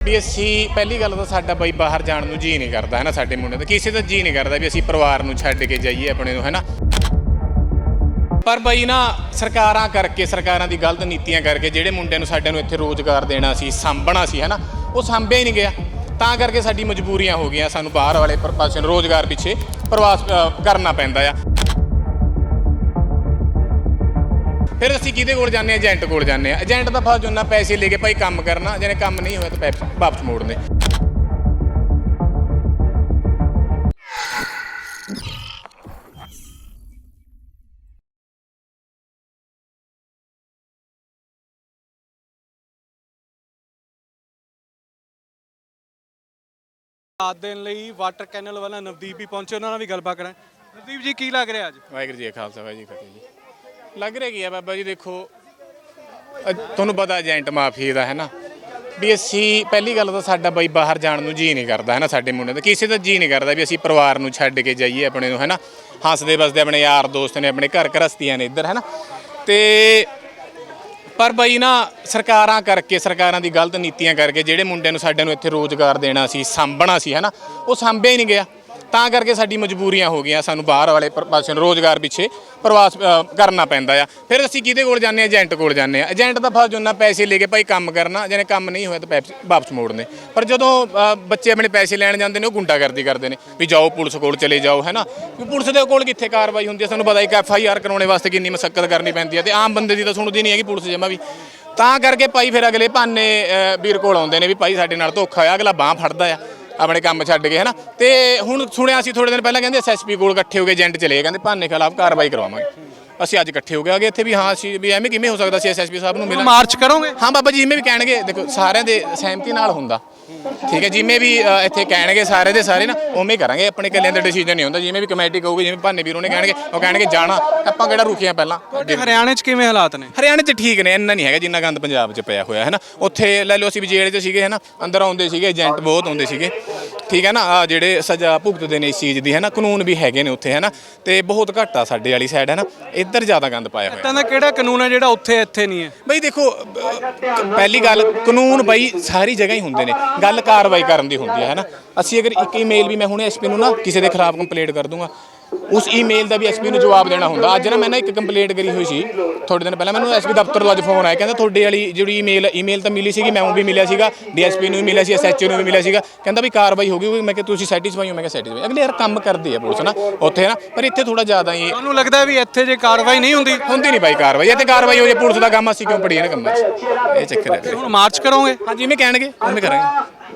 ਵੀ ਅਸੀਂ ਪਹਿਲੀ ਗੱਲ ਤਾਂ ਸਾਡਾ ਬਈ ਬਾਹਰ ਜਾਣ ਨੂੰ ਜੀ ਨਹੀਂ ਕਰਦਾ ਹੈ ਨਾ ਸਾਡੇ ਮੁੰਡੇ ਦਾ। ਕਿਸੇ ਦਾ ਜੀ ਨਹੀਂ ਕਰਦਾ ਵੀ ਅਸੀਂ ਪਰਿਵਾਰ ਨੂੰ ਛੱਡ ਕੇ ਜਾਈਏ ਆਪਣੇ ਨੂੰ ਹੈ ਨਾ ਪਰ ਬਈ ਨਾ ਸਰਕਾਰਾਂ ਕਰਕੇ ਸਰਕਾਰਾਂ ਦੀ ਗਲਤ ਨੀਤੀਆਂ ਕਰਕੇ ਜਿਹੜੇ ਮੁੰਡੇ ਨੂੰ ਸਾਡੇ ਨੂੰ ਇੱਥੇ ਰੋਜ਼ਗਾਰ ਦੇਣਾ ਸੀ ਸਾਂਭਣਾ ਸੀ ਹੈ ਨਾ ਉਹ ਸਾਂਭਿਆ ਹੀ ਨਹੀਂ ਗਿਆ। ਤਾਂ ਕਰਕੇ ਸਾਡੀ ਮਜਬੂਰੀਆਂ ਹੋ ਗਈਆਂ ਸਾਨੂੰ ਬਾਹਰ ਵਾਲੇ ਪਰ- ਪਾਸੇ ਰੋਜ਼ਗਾਰ ਪਿੱਛੇ ਪ੍ਰਵਾਸ ਅ, ਕਰਨਾ ਪੈਂਦਾ ਆ। ਫਿਰ ਅਸੀਂ ਕਿਹਦੇ ਕੋਲ ਜਾਂਦੇ ਆ ਏਜੰਟ ਕੋਲ ਜਾਂਦੇ ਆ ਏਜੰਟ ਦਾ ਫਰਜ਼ ਉਹਨਾਂ ਪੈਸੇ ਲੈ ਕੇ ਭਾਈ ਕੰਮ ਕਰਨਾ ਜਿਹਨੇ ਕੰਮ ਨਹੀਂ ਹੋਇਆ ਤਾਂ ਪੈਸੇ ਵਾਪਸ ਮੋੜਨੇ। ਸਾਥ ਦੇਣ ਲਈ ਵਾਟਰ ਕੈਨਲ ਵਾਲਾ ਨਵਦੀਪ ਵੀ ਪਹੁੰਚੇ ਉਹਨਾਂ ਨਾਲ ਵੀ ਗੱਲਬਾਤ ਕਰਾਂ ਨਵਦੀਪ ਜੀ ਕੀ ਲੱਗ ਰਿਹਾ ਅੱਜ? ਵਾਹਿਗੁਰੂ ਜੀ ਕਾ ਖਾਲਸਾ ਵਾਹਿਗੁਰੂ ਜੀ ਕੀ ਫਤਿਹ ਜੀ। ਲੱਗ ਰਿਹਾ ਕੀ ਆ ਬਾਬਾ ਜੀ? ਦੇਖੋ ਅ, ਤੁਹਾਨੂੰ ਪਤਾ ਏਜੰਟ ਮਾਫੀ ਦਾ ਹੈ ਨਾ? ਵੀ ਅਸੀਂ ਪਹਿਲੀ ਗੱਲ ਤਾਂ ਸਾਡਾ ਬਈ ਬਾਹਰ ਜਾਣ ਨੂੰ ਜੀ ਨਹੀਂ ਕਰਦਾ ਹੈ ਨਾ ਸਾਡੇ ਮੁੰਡੇ ਦਾ। ਕਿਸੇ ਦਾ ਜੀ ਨਹੀਂ ਕਰਦਾ ਵੀ ਅਸੀਂ ਪਰਿਵਾਰ ਨੂੰ ਛੱਡ ਕੇ ਜਾਈਏ ਆਪਣੇ ਨੂੰ ਹੈ ਨਾ? ਹੱਸਦੇ ਵਸਦੇ ਆਪਣੇ ਯਾਰ ਦੋਸਤ ਨੇ ਆਪਣੇ ਘਰ ਘਰਸਤੀਆਂ ਨੇ ਇੱਧਰ ਹੈ ਨਾ? ਤੇ ਪਰ ਬਈ ਨਾ ਸਰਕਾਰਾਂ ਕਰਕੇ ਸਰਕਾਰਾਂ ਦੀ ਗਲਤ ਨੀਤੀਆਂ ਕਰਕੇ ਜਿਹੜੇ ਮੁੰਡਿਆਂ ਨੂੰ ਸਾਡੇ ਨੂੰ ਇੱਥੇ ਰੋਜ਼ਗਾਰ ਦੇਣਾ ਸੀ ਸਾਂਭਣਾ ਸੀ ਹੈ ਨਾ? ਉਹ ਸਾਂਭਿਆ ਹੀ ਨਹੀਂ ਗਿਆ। ਤਾਂ ਕਰਕੇ ਸਾਡੀ ਮਜਬੂਰੀਆਂ ਹੋ ਗਈਆਂ ਸਾਨੂੰ ਬਾਹਰ ਵਾਲੇ ਪਾਸੇ ਨੂੰ ਰੋਜ਼ਗਾਰ ਪਿੱਛੇ ਪ੍ਰਵਾਸ ਕਰਨਾ ਪੈਂਦਾ ਆ। ਫਿਰ ਅਸੀਂ ਕਿਹਦੇ ਕੋਲ ਜਾਂਦੇ ਆ? ਏਜੰਟ ਕੋਲ ਜਾਂਦੇ ਆ। ਏਜੰਟ ਦਾ ਫਰਜ਼ ਉਹਨਾਂ ਪੈਸੇ ਲੈ ਕੇ ਭਾਈ ਕੰਮ ਕਰਨਾ, ਜਿਹਨੇ ਕੰਮ ਨਹੀਂ ਹੋਇਆ ਤਾਂ ਪੈਸੇ ਵਾਪਸ ਮੋੜਨੇ। ਪਰ ਜਦੋਂ ਬੱਚੇ ਆਪਣੇ ਪੈਸੇ ਲੈਣ ਜਾਂਦੇ ਨੇ, ਉਹ ਗੁੰਡਾਗਰਦੀ ਕਰਦੇ ਨੇ ਵੀ ਜਾਓ ਪੁਲਿਸ ਕੋਲ ਚਲੇ ਜਾਓ, ਹੈ ਨਾ? ਪੁਲਿਸ ਦੇ ਕੋਲ ਕਿੱਥੇ ਕਾਰਵਾਈ ਹੁੰਦੀ ਹੈ ਸਾਨੂੰ ਪਤਾ ਇੱਕ ਐਫ ਆਈ ਆਰ ਕਰਾਉਣੇ ਵਾਸਤੇ ਕਿੰਨੀ ਮਸ਼ੱਕਤ ਕਰਨੀ ਪੈਂਦੀ ਹੈ ਤੇ ਆਮ ਬੰਦੇ ਦੀ ਤਾਂ ਸੁਣਦੀ ਨਹੀਂ ਹੈਗੀ ਪੁਲਿਸ ਜਮਾ ਵੀ। ਤਾਂ ਕਰਕੇ ਭਾਈ ਫਿਰ ਅਗਲੇ ਭਾਨੇ ਵੀਰ ਕੋਲ ਆਉਂਦੇ ਨੇ ਵੀ ਭਾਈ ਸਾਡੇ ਨਾਲ ਧੋਖਾ ਹੋਇਆ, ਅਗਲਾ ਬਾਹ ਫੜਦਾ ਆ। ਆਪਣੇ ਕੰਮ ਛੱਡ ਕੇ ਹਨਾ? ਤੇ ਹੁਣ ਸੁਣਿਆ ਸੀ ਥੋੜੇ ਦਿਨ ਪਹਿਲਾਂ ਕਹਿੰਦੇ ਐਸਐਸਪੀ ਕੋਲ ਇਕੱਠੇ ਹੋ ਕੇ ਏਜੰਟ ਚਲੇ ਗਏ ਕਹਿੰਦੇ ਭਾਨੇ ਖਿਲਾਫ ਕਾਰਵਾਈ ਕਰਵਾਵਾਂਗੇ। ਅਸੀਂ ਅੱਜ ਇਕੱਠੇ ਹੋ ਗਏ ਆਗੇ ਇੱਥੇ ਵੀ ਹਾਂ ਅਸੀਂ ਵੀ ਐਵੇਂ ਕਿਵੇਂ ਹੋ ਸਕਦਾ ਸੀ ਐਸਐਸਪੀ ਸਾਹਿਬ ਨੂੰ ਮਿਲਾਂ ਮਾਰਚ ਕਰੋਗੇ? ਹਾਂ ਬਾਬਾ ਜੀ ਜਿਵੇਂ ਵੀ ਕਹਿਣਗੇ ਦੇਖੋ ਸਾਰਿਆਂ ਦੇ ਸਹਿਮਤੀ ਨਾਲ ਹੁੰਦਾ। ਠੀਕ ਹੈ ਜਿਵੇਂ ਵੀ ਅ, ਇੱਥੇ ਕਹਿਣਗੇ ਸਾਰੇ ਦੇ ਸਾਰੇ ਨਾ ਉਵੇਂ ਹੀ ਕਰਾਂਗੇ ਆਪਣੇ ਇਕੱਲਿਆਂ ਦਾ ਡਿਸੀਜਨ ਨਹੀਂ ਹੁੰਦਾ। ਜਿਵੇਂ ਵੀ ਕਮੇਟੀ ਕਹੂਗੀ ਜਿਵੇਂ ਭਾਨੇ ਵੀਰੋਂ ਨੇ ਕਹਿਣਗੇ ਉਹ ਕਹਿਣਗੇ ਜਾਣਾ। ਆਪਾਂ ਕਿਹੜਾ ਰੁਕੀਆਂ ਪਹਿਲਾਂ? ਹਰਿਆਣੇ 'ਚ ਕਿਵੇਂ ਹਾਲਾਤ ਨੇ? ਹਰਿਆਣੇ 'ਚ ਠੀਕ ਨੇ ਇੰਨਾ ਨਹੀਂ ਹੈਗਾ ਜਿੰਨਾ ਗੰਦ ਪੰਜਾਬ 'ਚ ਪਿਆ ਹੋਇਆ ਹੈ ਨਾ ਉੱਥੇ ਲੈ ਲਓ ਅਸੀਂ ਵੀ ਜੇਲ੍ਹ 'ਚ ਸੀਗੇ ਹੈ ਨਾ ਅੰਦਰ ਆਉਂਦੇ ਸੀਗੇ ਏਜੰਟ ਬਹੁਤ ਆਉਂਦੇ ਸੀਗੇ। ਠੀਕ ਹੈ ਨਾ? ਆ ਜਿਹੜੇ ਸਜ਼ਾ ਭੁਗਤਦੇ ਨੇ ਇਸ ਚੀਜ਼ ਦੀ ਹੈ ਨਾ? ਕਾਨੂੰਨ ਵੀ ਹੈਗੇ ਨੇ ਉੱਥੇ ਹੈ ਨਾ? ਤੇ ਬਹੁਤ ਘੱਟ ਆ ਸਾਡੇ ਵਾਲੀ ਸਾਈਡ ਹੈ ਨਾ? ਇੱਧਰ ਜ਼ਿਆਦਾ ਗੰਦ ਪਾਇਆ ਹੋਇਆ। ਤਾਂ ਦਾ ਕਿਹੜਾ ਕਾਨੂੰਨ ਹੈ ਜਿਹੜਾ ਉੱਥੇ ਇੱਥੇ ਨਹੀਂ ਹੈ? ਬਈ ਦੇਖੋ ਅਹ, ਪਹਿਲੀ ਗੱਲ ਕਾਨੂੰਨ ਬਈ ਸਾਰੀ ਜਗ੍ਹਾ ਹੀ ਹੁੰਦੇ ਨੇ। ਗੱਲ ਕਾਰਵਾਈ ਕਰਨ ਦੀ ਹੁੰਦੀ ਹੈ ਹੈ ਨਾ? ਅਸੀਂ ਅਗਰ ਇੱਕ ਈਮੇਲ ਵੀ ਮੈਂ ਹੁਣੇ ਐਸਪੀ ਨੂੰ ਨਾ ਕਿਸੇ ਦੇ ਖਿਲਾਫ ਕੰਪਲੇਂਟ ਕਰ ਦੂੰਗਾ। ਉਸ ਈਮੇਲ ਦਾ ਵੀ ਐਸਪੀ ਨੂੰ ਜਵਾਬ ਦੇਣਾ ਹੁੰਦਾ। ਅੱਜ ਨਾ ਮੈਂ ਨਾ ਇੱਕ ਕੰਪਲੇਂਟ ਕਰੀ ਹੋਈ ਸੀ ਥੋੜੇ ਦਿਨ ਪਹਿਲਾਂ। ਮੈਨੂੰ ਐਸਪੀ ਦਫ਼ਤਰ ਤੋਂ ਅੱਜ ਫੋਨ ਆਇਆ। ਕਹਿੰਦਾ ਤੁਹਾਡੇ ਵਾਲੀ ਜਿਹੜੀ ਈਮੇਲ ਈਮੇਲ ਤਾਂ ਮਿਲੀ ਸੀਗੀ ਮੈਨੂੰ ਵੀ ਮਿਲਿਆ ਸੀਗਾ। ਡੀਐਸਪੀ ਨੂੰ ਵੀ ਮਿਲਿਆ ਸੀ ਐਸਐਚਓ ਨੂੰ ਵੀ ਮਿਲਿਆ ਸੀਗਾ। ਕਹਿੰਦਾ ਵੀ ਕਾਰਵਾਈ ਹੋ ਗਈ ਮੈਂ ਕਿਹਾ ਤੁਸੀਂ ਸੈਟੀਸਫਾਈ ਹੋ? ਮੈਂ ਕਿਹਾ ਸੈਟੀਸਫਾਈ ਅਗਲੇ ਯਾਰ ਕੰਮ ਕਰਦੇ ਆ ਪੁਲਿਸ ਨਾ ਉੱਥੇ ਨਾ। ਪਰ ਇੱਥੇ ਥੋੜਾ ਜ਼ਿਆਦਾ ਹੀ ਤੁਹਾਨੂੰ ਲੱਗਦਾ ਵੀ ਇੱਥੇ ਜੇ ਕਾਰਵਾਈ ਨਹੀਂ ਹੁੰਦੀ? ਹੁੰਦੀ ਨਹੀਂ ਬਾਈ ਕਾਰਵਾਈ। ਤੇ ਕਾਰਵਾਈ ਹੋ ਜੇ ਪੁਲਿਸ ਦਾ ਕੰਮ ਅਸੀਂ ਕਿਉਂ ਪੜੀਏ ਨਾ ਕੰਮਾਂ 'ਚ? ਇਹ ਚੱਕਰ ਹੈ। ਹੁਣ ਮਾਰਚ ਕਰੋਗੇ? ਹਾਂਜੀ ਜਿਵੇਂ ਕਹਿਣਗੇ ਉਵੇਂ ਕਰਾਂਗੇ।